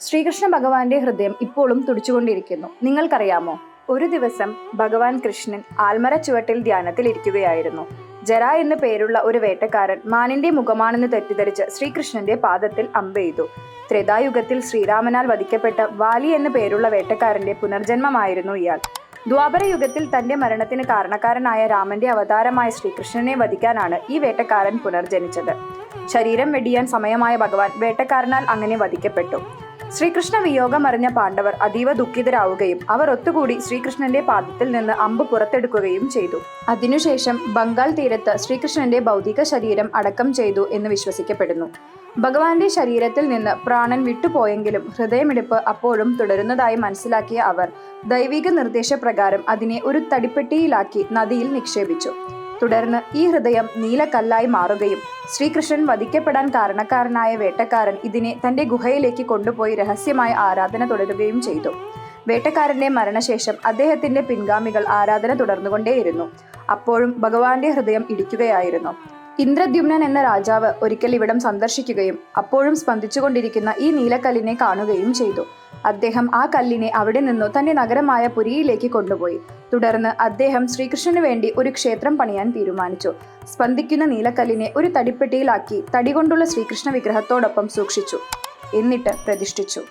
ശ്രീകൃഷ്ണ ഭഗവാന്റെ ഹൃദയം ഇപ്പോഴും തുടിച്ചുകൊണ്ടിരിക്കുന്നു. നിങ്ങൾക്കറിയാമോ? ഒരു ദിവസം ഭഗവാൻ കൃഷ്ണൻ ആൽമര ചുവട്ടിൽ ധ്യാനത്തിൽ ഇരിക്കുകയായിരുന്നു. ജര എന്നു പേരുള്ള ഒരു വേട്ടക്കാരൻ മാനിന്റെ മുഖമാണെന്ന് തെറ്റിദ്ധരിച്ച് ശ്രീകൃഷ്ണന്റെ പാദത്തിൽ അമ്പെയ്തു ത്രേതായുഗത്തിൽ ശ്രീരാമനാൽ വധിക്കപ്പെട്ട വാലി എന്നു പേരുള്ള വേട്ടക്കാരന്റെ പുനർജന്മമായിരുന്നു ഇയാൾ. ദ്വാപര യുഗത്തിൽ തന്റെ മരണത്തിന് കാരണക്കാരനായ രാമന്റെ അവതാരമായ ശ്രീകൃഷ്ണനെ വധിക്കാനാണ് ഈ വേട്ടക്കാരൻ പുനർജനിച്ചത്. ശരീരം വെടിയാൻ സമയമായ ഭഗവാൻ വേട്ടക്കാരനാൽ അങ്ങനെ വധിക്കപ്പെട്ടു. ശ്രീകൃഷ്ണ വിയോഗം അറിഞ്ഞ പാണ്ഡവർ അതീവ ദുഃഖിതരാവുകയും അവർ ഒത്തുകൂടി ശ്രീകൃഷ്ണന്റെ പാദത്തിൽ നിന്ന് അമ്പ് പുറത്തെടുക്കുകയും ചെയ്തു. അതിനുശേഷം ബംഗാൾ തീരത്ത് ശ്രീകൃഷ്ണന്റെ ഭൗതിക ശരീരം അടക്കം ചെയ്തു എന്ന് വിശ്വസിക്കപ്പെടുന്നു. ഭഗവാന്റെ ശരീരത്തിൽ നിന്ന് പ്രാണൻ വിട്ടുപോയെങ്കിലും ഹൃദയമിടിപ്പ് അപ്പോഴും തുടരുന്നതായി മനസ്സിലാക്കിയ അവർ ദൈവിക നിർദ്ദേശപ്രകാരം അതിനെ ഒരു തടിപ്പെട്ടിയിലാക്കി നദിയിൽ നിക്ഷേപിച്ചു. തുടർന്ന് ഈ ഹൃദയം നീലക്കല്ലായി മാറുകയും ശ്രീകൃഷ്ണൻ വധിക്കപ്പെടാൻ കാരണക്കാരനായ വേട്ടക്കാരൻ ഇതിനെ തന്റെ ഗുഹയിലേക്ക് കൊണ്ടുപോയി രഹസ്യമായ ആരാധന തുടരുകയും ചെയ്തു. വേട്ടക്കാരന്റെ മരണശേഷം അദ്ദേഹത്തിന്റെ പിൻഗാമികൾ ആരാധന തുടർന്നുകൊണ്ടേയിരുന്നു. അപ്പോഴും ഭഗവാന്റെ ഹൃദയം ഇടിക്കുകയായിരുന്നു. ഇന്ദ്രദ്യുമ്നൻ എന്ന രാജാവ് ഒരിക്കൽ ഇവിടം സന്ദർശിക്കുകയും അപ്പോഴും സ്പന്ദിച്ചുകൊണ്ടിരിക്കുന്ന ഈ നീലക്കല്ലിനെ കാണുകയും ചെയ്തു. അദ്ദേഹം ആ കല്ലിനെ അവിടെ നിന്നു തന്റെ നഗരമായ പുരിയിലേക്ക് കൊണ്ടുപോയി. തുടർന്ന് അദ്ദേഹം ശ്രീകൃഷ്ണന് വേണ്ടി ഒരു ക്ഷേത്രം പണിയാൻ തീരുമാനിച്ചു. സ്പന്ദിക്കുന്ന നീലക്കല്ലിനെ ഒരു തടിപ്പെട്ടിയിലാക്കി തടി കൊണ്ടുള്ള ശ്രീകൃഷ്ണ വിഗ്രഹത്തോടൊപ്പം സൂക്ഷിച്ചു. എന്നിട്ട് പ്രതിഷ്ഠിച്ചു.